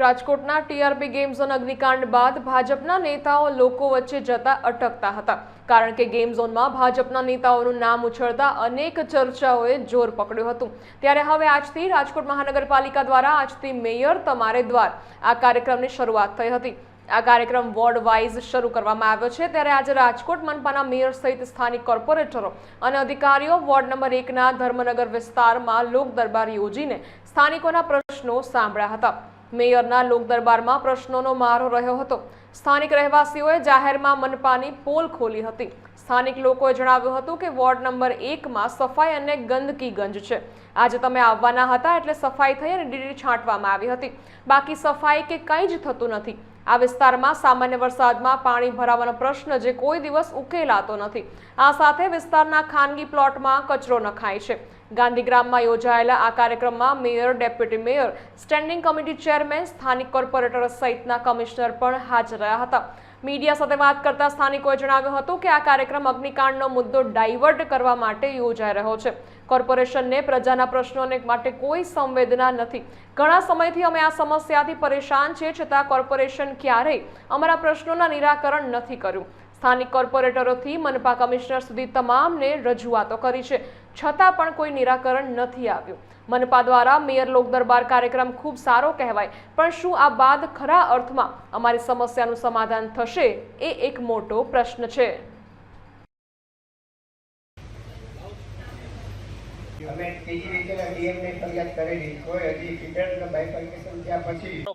રાજકોટના TRP game zone અગ્નિકાંડ બાદ ભાજપના નેતાઓ લોકો વચ્ચે જતા અટકતા હતા. કારણ કે ગેમ ઝોનમાં ભાજપના નેતાઓનું નામ ઉછળતા અનેક ચર્ચાઓએ જોર પકડ્યું હતું. ત્યારે હવે આજથી રાજકોટ મહાનગરપાલિકા દ્વારા આજથી મેયર તમારે દ્વાર. આ કાર્યક્રમની શરૂઆત થઈ હતી. આ કાર્યક્રમ વોર્ડ વાઇઝ શરૂ કરવામાં આવ્યો છે. ત્યારે આજે રાજકોટ મનપાના મેયર સહિત સ્થાનિક કોર્પોરેટરો અને અધિકારીઓ વોર્ડ નંબર એકના ધર્મનગર વિસ્તારમાં લોક દરબાર યોજીને સ્થાનિકોના પ્રશ્નો સાંભળ્યા હતા. મેયરના લોક દરબારમાં પ્રશ્નોનો મારો રહ્યો હતો. સ્થાનિક રહેવાસીઓએ જાહેરમાં મનપાની પોલ ખોલી હતી. સ્થાનિક લોકોએ જણાવ્યું હતું કે વોર્ડ નંબર એકમાં સફાઈ અને ગંદકી ગંજ છે. આજે તમે આવવાના હતા એટલે સફાઈ થઈ અને ડીડી છાંટવામાં આવી હતી. બાકી સફાઈ કે કંઈ જ થતું નથી. આ વિસ્તારમાં સામાન્ય વરસાદમાં પાણી ભરાવાનો પ્રશ્ન જે કોઈ દિવસ ઉકેલાતો નથી. આ સાથે વિસ્તારના ખાનગી પ્લોટમાં કચરો નખાય છે. ગાંધીગ્રામમાં યોજાયેલા આ કાર્યક્રમમાં mayor, deputy mayor, standing committee chairman, સ્થાનિક કોર્પોરેટર સહિતના કમિશનર પણ હાજર રહ્યા હતા. મીડિયા સાથે વાત કરતા સ્થાનિકોએ જણાવ્યું હતું કે આ કાર્યક્રમ અગ્નિકાંડનો મુદ્દો ડાયવર્ટ કરવા માટે યોજાઈ રહ્યો છે. કોર્પોરેશનને પ્રજાના પ્રશ્નોને માટે કોઈ સંવેદના નથી. ઘણા સમયથી અમે આ સમસ્યાથી પરેશાન છીએ, છતાં કોર્પોરેશન ક્યારેય અમારા પ્રશ્નોના નિરાકરણ નથી કર્યું. સ્થાનિક કોર્પોરેટરોથી મનપા કમિશનર સુધી તમામને રજૂઆતો કરી છે. છતાં પણ કોઈ નિરાકરણ નથી આવ્યું. મનપા દ્વારા મેયર લોક દરબાર કાર્યક્રમ ખૂબ સારો કહેવાય પણ શું આ બાદ ખરા અર્થમાં અમારી સમસ્યાનું સમાધાન થશે એ એક મોટો પ્રશ્ન છે.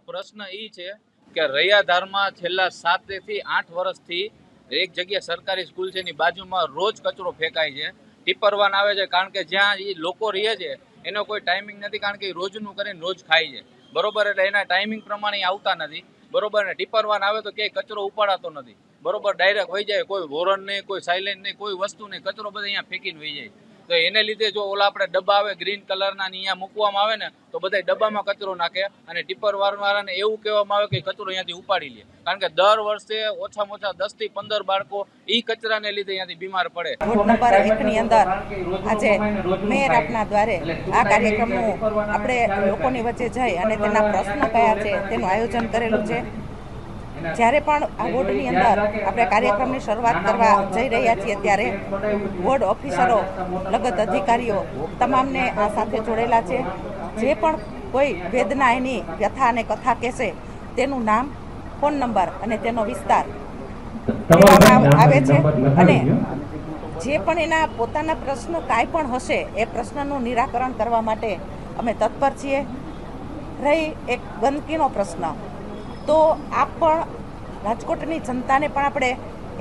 પ્રશ્ન એ છે કે રૈયાધારમાં છેલ્લા સાતથી આઠ વર્ષથી એક જગ્યાએ સરકારી સ્કૂલ છે, એની બાજુમાં રોજ કચરો ફેંકાય છે. ટીપર વાન આવે છે, કારણ કે જ્યાં એ લોકો રહે છે, એનો કોઈ ટાઈમિંગ નથી, કારણ કે એ રોજનું કરીને રોજ ખાય છે. બરોબર, એટલે એના ટાઈમિંગ પ્રમાણે આવતા નથી. બરોબર, ને ટીપર વાન આવે તો ક્યાંય કચરો ઉપાડાતો નથી. બરોબર ડાયરેક્ટ વહી જાય, કોઈ વોરન નહીં, કોઈ સાયલેન્ટ નહીં, કોઈ વસ્તુ નહીં, કચરો બધા અહીંયા ફેંકીને વહી જાય. તો એને લીધે જો ઓલા આપણે ડબ્બા આવે ગ્રીન કલરના અહીંયા મૂકવામાં આવે ને, તો બધા ડબ્બામાં કચરો નાખે અને ટીપર વાળાને એવું કહેવામાં આવે કે કચરો અહીંયાથી ઉપાડી લે. કારણ કે દર વર્ષે ઓછામાં ઓછા દસથી પંદર બાળકો ઈ કચરાને લીધે અહીંયાથી બીમાર પડે. નંબર એકની અંદર આજે મેયર આપના દ્વારે આ કાર્યક્રમનું આપણે લોકોની વચ્ચે જઈ અને તેના પ્રશ્ન કયા છે, તેનું આયોજન કરેલું છે. જ્યારે પણ આ વોર્ડની અંદર આપણે કાર્યક્રમની શરૂઆત કરવા જઈ રહ્યા છીએ ત્યારે વોર્ડ ઓફિસરો લગત અધિકારીઓ તમામને આ સાથે જોડેલા છે. જે પણ કોઈ વેદના એની વ્યથા અને કથા કહેશે તેનું નામ ફોન નંબર અને તેનો વિસ્તાર લેવામાં આવે છે અને જે પણ એના પોતાના પ્રશ્ન કાંઈ પણ હશે એ પ્રશ્નનું નિરાકરણ કરવા માટે અમે તત્પર છીએ. રહી એક ગંદકીનો પ્રશ્ન. તો આપ પણ રાજકોટની જનતાને પણ આપણે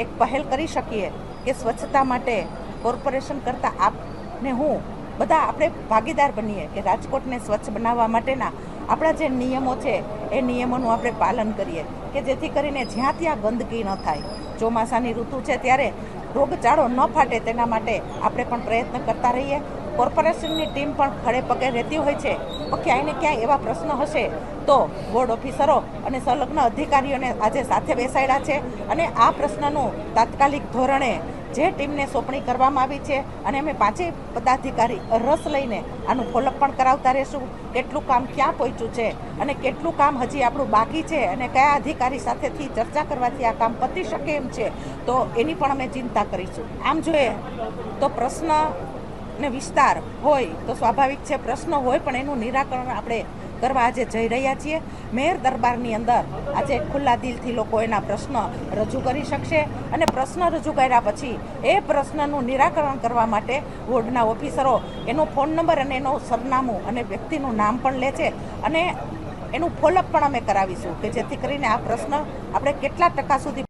એક પહેલ કરી શકીએ કે સ્વચ્છતા માટે કોર્પોરેશન કરતાં આપને હું બધા આપણે ભાગીદાર બનીએ કે રાજકોટને સ્વચ્છ બનાવવા માટેના આપણા જે નિયમો છે, એ નિયમોનું આપણે પાલન કરીએ કે જેથી કરીને જ્યાં ત્યાં ગંદકી ન થાય. ચોમાસાની ઋતુ છે ત્યારે રોગચાળો ન ફાટે તેના માટે આપણે પણ પ્રયત્ન કરતા રહીએ. કોર્પોરેશનની ટીમ પણ ખડે પગે રહેતી હોય છે. પણ ક્યાંય ને ક્યાંય એવા પ્રશ્નો હશે તો બોર્ડ ઓફિસરો અને સંલગ્ન અધિકારીઓને આજે સાથે બેસાડ્યા છે અને આ પ્રશ્નનું તાત્કાલિક ધોરણે જે ટીમને સોંપણી કરવામાં આવી છે અને અમે પાંચેય પદાધિકારી રસ લઈને આનું ફોલોઅપ પણ કરાવતા રહીશું. કેટલું કામ ક્યાં પહોંચ્યું છે અને કેટલું કામ હજી આપણું બાકી છે અને કયા અધિકારી સાથેથી ચર્ચા કરવાથી આ કામ પતી શકે એમ છે તો એની પણ અમે ચિંતા કરીશું. આમ જોઈએ તો પ્રશ્ન ને વિસ્તાર હોય તો સ્વાભાવિક છે, પ્રશ્ન હોય, પણ એનું નિરાકરણ આપણે કરવા આજે જઈ રહ્યા છીએ. મેયર દરબારની અંદર આજે ખુલ્લા દિલથી લોકો એના પ્રશ્ન રજૂ કરી શકશે અને પ્રશ્ન રજૂ કર્યા પછી એ પ્રશ્નનું નિરાકરણ કરવા માટે વોર્ડના ઓફિસરો એનો ફોન નંબર અને એનું સરનામું અને વ્યક્તિનું નામ પણ લે છે અને એનું ફોલોઅપ પણ અમે કરાવીશું કે જેથી કરીને આ પ્રશ્ન આપણે કેટલા ટકા સુધી